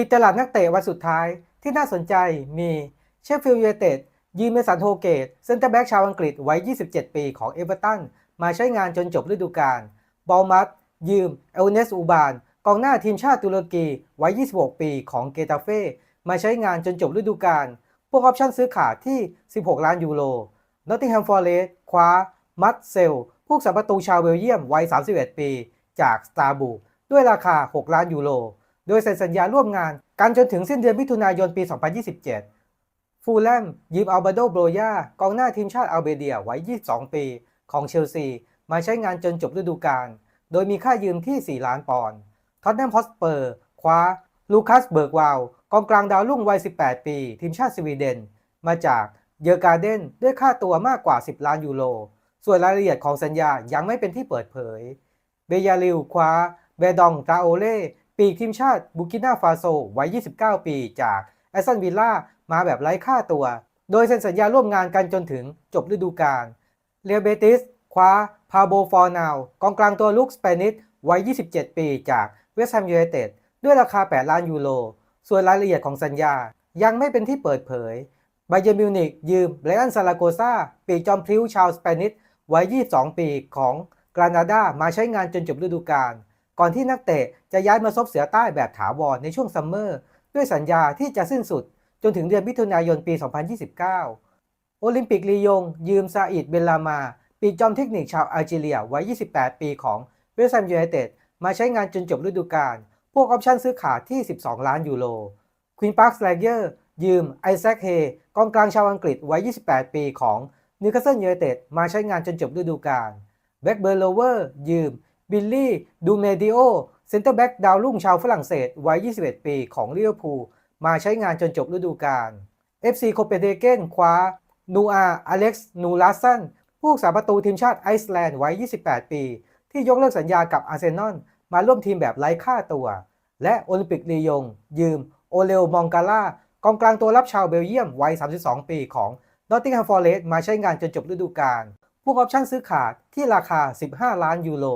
ปิดตลาดนักเตะวันสุดท้ายที่น่าสนใจมีเชฟฟิลด์ยูไนเต็ดยืมเมสันโฮเกตเซนเตอร์แบ็กชาวอังกฤษวัย 27 ปีของเอเวอร์ตันมาใช้งานจนจบฤดูกาลบอลมัตยืมเอลเนสอูบานกองหน้าทีมชาติตุรกีวัย 26 ปีของเกตาเฟ่มาใช้งานจนจบฤดูกาลพวกออปชั่นซื้อขาดที่ 16 ล้านยูโรนอตติงแฮมฟอร์เรสคว้า มัตเซล ผู้สัมประตูชาวเบลเยียมวัย 31 ปี จากสตาร์บูด้วยราคา 6 ล้านยูโร โดยเซ็นสัญญาร่วมงานกันจนถึงสิ้นเดือนมิถุนายนปี 2027 ฟูลแลมยืมอัลบาโดโบรยากองหน้าทีมชาติอัลเบเดียวัย22 ปี ของเชลซี มาใช้งานจนจบฤดูกาล โดยมีค่ายืมที่ 4 ล้านปอนด์ ท็อตแนมฮอสเปอร์ คว้า ลูคัส เบิร์กวาวกองกลางดาวรุ่งวัย 18 ปี ทีมชาติสวีเดน มาจากเยอร์การ์เดนด้วยค่าตัวมากกว่า 10 ล้านยูโร ส่วนรายละเอียดของสัญญายังไม่เป็นที่เปิดเผย เบยาลิวคว้าเบดองตาโอเล่ ปีกทีมชาติบูกินาฟาโซวัย 29 ปีจากแอสตันวิลล่ามาแบบไร้ค่าตัว โดยเซ็นสัญญาร่วมงานกันจนถึงจบฤดูกาลเรียเบติสคว้าพาโบฟอร์นาวกองกลางตัวลุกสเปนิสวัย 27 ปีจากเวสต์แฮมยูไนเต็ดด้วยราคา 8 ล้านยูโร ส่วนรายละเอียดของสัญญายังไม่เป็นที่เปิดเผยไบเยร์มิวนิกยืมไบรอันซาลาโกซาปีกจอมพลิ้วชาวสเปนิสวัย 22 ปีของกรานาดามาใช้งานจนจบฤดูกาล ก่อนที่นักเตะจะย้ายมาซบเสือใต้แบบถาวรในช่วงซัมเมอร์ ด้วยสัญญาที่จะสิ้นสุดจนถึงเดือนมิถุนายนปี 2029 โอลิมปิกลียง ยืมซาอิดเบลลามา ปีกจอมเทคนิคชาวอัลจีเรียวัย 28 ปีของเวสต์แฮมยูไนเต็ดมาใช้งานจนจบฤดูกาล พวกออปชั่นซื้อขาดที่ 12 ล้านยูโร ควีนพาร์คสแลเกอร์ยืมไอแซคเฮกองกลางชาวอังกฤษวัย 28 ปีของนิวคาสเซิลยูไนเต็ดมาใช้งานจนจบฤดูกาลแบ็กเบอร์โลเวอร์ยืม บิลลี่ดูเมดิโอเซนเตอร์แบ็กดาวรุ่งชาวฝรั่งเศสวัย 21 ปีของลิเวอร์พูลมาใช้งานจนจบฤดูกาล FC โคเปนเฮเกนคว้านูอาอเล็กซ์นูลาสันผู้รักษาประตูทีมชาติไอซ์แลนด์วัย 28 ปี ที่ยกเลิกสัญญากับอาร์เซนอลมาร่วมทีมแบบไร้ค่าตัว และโอลิมปิกลียง ยืม โอเลโอมองกาล่ากองกลางตัวรับชาวเบลเยียมวัย 32 ปีของนอตติงแฮมฟอร์เรสต์มาใช้งานจนจบฤดูกาลผู้ออปชั่นซื้อขาดที่ราคา 15 ล้านยูโร